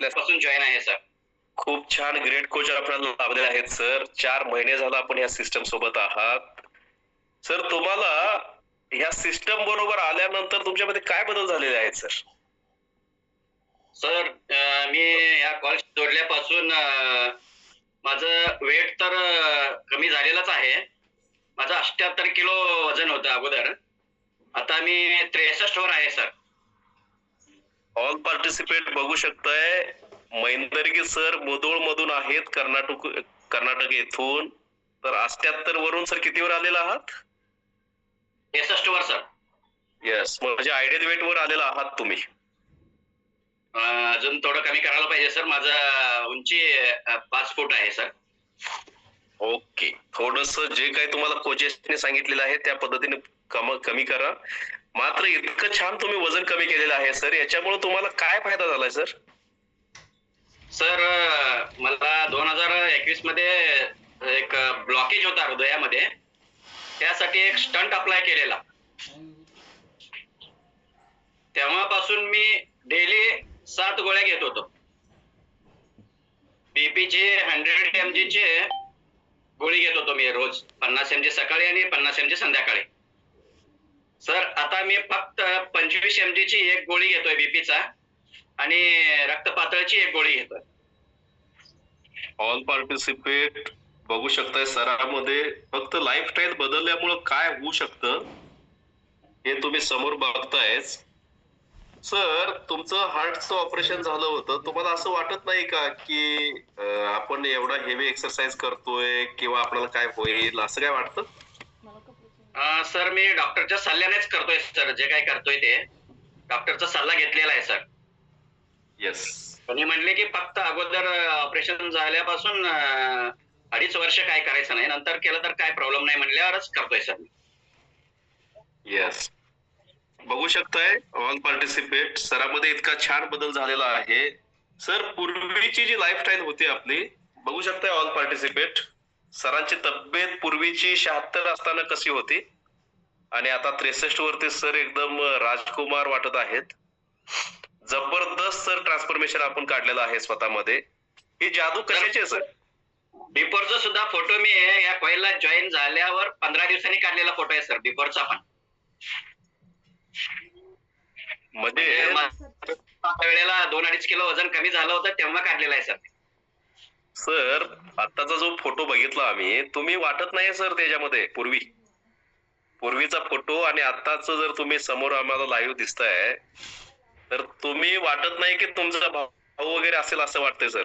पासून जॉईन आहे सर खूप छान ग्रेट कोच आपल्याला लाभलेले आहेत सर चार महिने झाला आपण या सिस्टम सोबत आहात. सर तुम्हाला ह्या सिस्टम बरोबर आल्यानंतर तुमच्यामध्ये काय बदल झालेले आहेत सर सर मी या कॉल जोडल्यापासून माझं वेट तर कमी झालेलंच आहे. माझं अठ्याहत्तर किलो वजन होतं अगोदर. आता मी त्रेसष्ट वर आहे सर ऑल पार्टिसिपेट बघू शकताय मैंदर्गी सर मुदोळ मधून आहेत कर्नाटक कर्नाटक येथून. तर अष्ट्याहत्तर वरून सर कितीवर आलेला आहात? त्रेसष्ट वर सर. येस म्हणजे आयडियल वेट वर आलेला आहात तुम्ही. अजून थोडं कमी करायला पाहिजे सर. माझं उंची पाच फूट आहे सर. ओके थोडस जे काही तुम्हाला कोचेसने सांगितलेलं आहे त्या पद्धतीने कमी करा. मात्र इतकं छान तुम्ही वजन कमी केलेलं आहे सर. याच्यामुळे तुम्हाला काय फायदा झालाय सर? सर मला दोन हजार एकवीसमध्ये एक ब्लॉकेज होता हृदयामध्ये. त्यासाठी एक स्टंट अप्लाय केलेला. तेव्हापासून मी डेली सात गोळ्या घेत होतो. बीपीचे हंड्रेड एम चे गोळी घेत होतो मी रोज. पन्नास एम सकाळी आणि पन्नास एम संध्याकाळी. सर आता मी फक्त पंचवीस एम ची एक गोळी घेतोय बीपीचा आणि रक्तपातळीची एक गोळी घेतोय. ऑल पार्टिसिपेट बघू शकताय सरामध्ये. फक्त लाईफस्टाईल बदलल्यामुळं काय होऊ शकतं हे तुम्ही समोर बघतायच. सर तुमचं हार्टचं ऑपरेशन झालं होतं. तुम्हाला असं वाटत नाही का की आपण एवढा हेवी एक्सरसाइज करतोय किंवा आपल्याला काय होईल असं काय वाटतं? सर मी डॉक्टरच्या सल्ल्यानेच करतोय सर. जे काय करतोय ते. डॉक्टरचा सल्ला घेतलेला आहे सर. येस त्यांनी म्हणले की फक्त अगोदर ऑपरेशन झाल्यापासून अडीच वर्ष काय करायचं नाही. नंतर केलं तर काय प्रॉब्लेम नाही म्हणल्यावरच करतोय सर. येस बघू शकताय ऑल पार्टिसिपेट सरामध्ये इतका छान बदल झालेला आहे. सर पूर्वीची जी लाईफस्टाईल होती आपली बघू शकताय ऑल पार्टिसिपेट सरांची तब्येत पूर्वीची शहात्तर असताना कशी होती? आणि आता त्रेसष्ट वरती सर एकदम राजकुमार वाटत आहेत. जबरदस्त सर ट्रान्सफॉर्मेशन आपण काढलेलं आहे स्वतःमध्ये. ही जादू कशाची आहे सर? बिफोरचा सुद्धा फोटो मी या कॉईलला जॉईन झाल्यावर पंधरा दिवसांनी काढलेला फोटो आहे सर बिफोरचा पण. म्हणजे त्या वेळेला दोन अडीच किलो वजन कमी झालं होतं तेव्हा काढलेला आहे सर. सर आताचा जो फोटो बघितला आम्ही तुम्ही वाटत नाही सर त्याच्यामध्ये पूर्वी. पूर्वीचा फोटो आणि आताच जर तुम्ही समोर आम्हाला लाईव्ह दिसताय तर तुम्ही वाटत नाही की तुमचा भाऊ वगैरे असेल असं वाटतंय सर.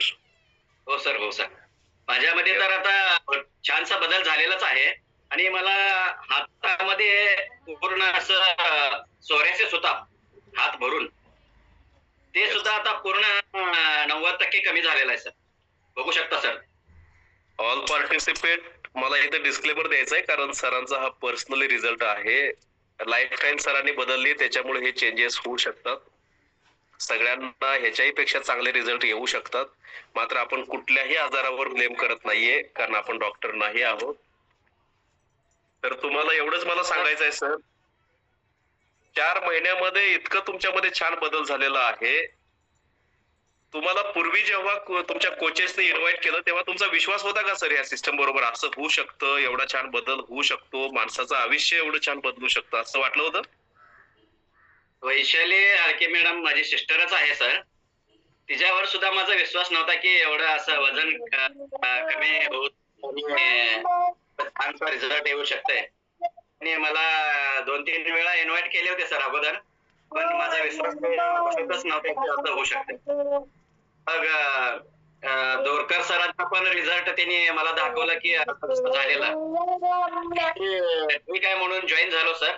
हो सर हो सर. माझ्यामध्ये तर आता छानसा बदल झालेलाच आहे. आणि मला हातामध्ये पूर्ण असं सोऱ्यासिस होता हात भरून. ते सुद्धा आता पूर्ण नव्वद टक्के कमी झालेलं आहे सर. बघू शकता सर ऑल पार्टिसिपेट मला इथे डिस्क्लेमर द्यायचा आहे कारण सरांचा हा पर्सनली रिझल्ट आहे. लाईफस्टाईल सरांनी बदलली त्याच्यामुळे हे चेंजेस होऊ शकतात. सगळ्यांना ह्याच्याही पेक्षा चांगले रिझल्ट येऊ शकतात. मात्र आपण कुठल्याही आजारावर ब्लेम करत नाहीये कारण आपण डॉक्टर नाही आहोत. तर तुम्हाला एवढंच मला सांगायचं आहे सर चार महिन्यामध्ये इतकं तुमच्यामध्ये छान बदल झालेला आहे. तुम्हाला पूर्वी जेव्हा तुमच्या कोचेसने इन्व्हाइट केलं तेव्हा तुमचा विश्वास होता का सर या सिस्टम बरोबर असं होऊ शकतं एवढा छान बदल होऊ शकतो माणसाचं आयुष्य एवढं छान बदलू शकतं असं वाटलं होतं? वैशाली आरके मॅडम माझी सिस्टरच आहे सर. तिच्यावर सुद्धा माझा विश्वास नव्हता की एवढं असं वजन कमी होत छानसा रिझल्ट येऊ शकतंय. आणि मला दोन तीन वेळा इन्व्हाइट केले होते सर अगोदर. पण माझा विश्वास नव्हता की असं होऊ शकतं मग दोरकर सरांचा पण रिझल्ट त्यांनी मला दाखवला की झालेलं. ठीक आहे म्हणून जॉईन झालो सर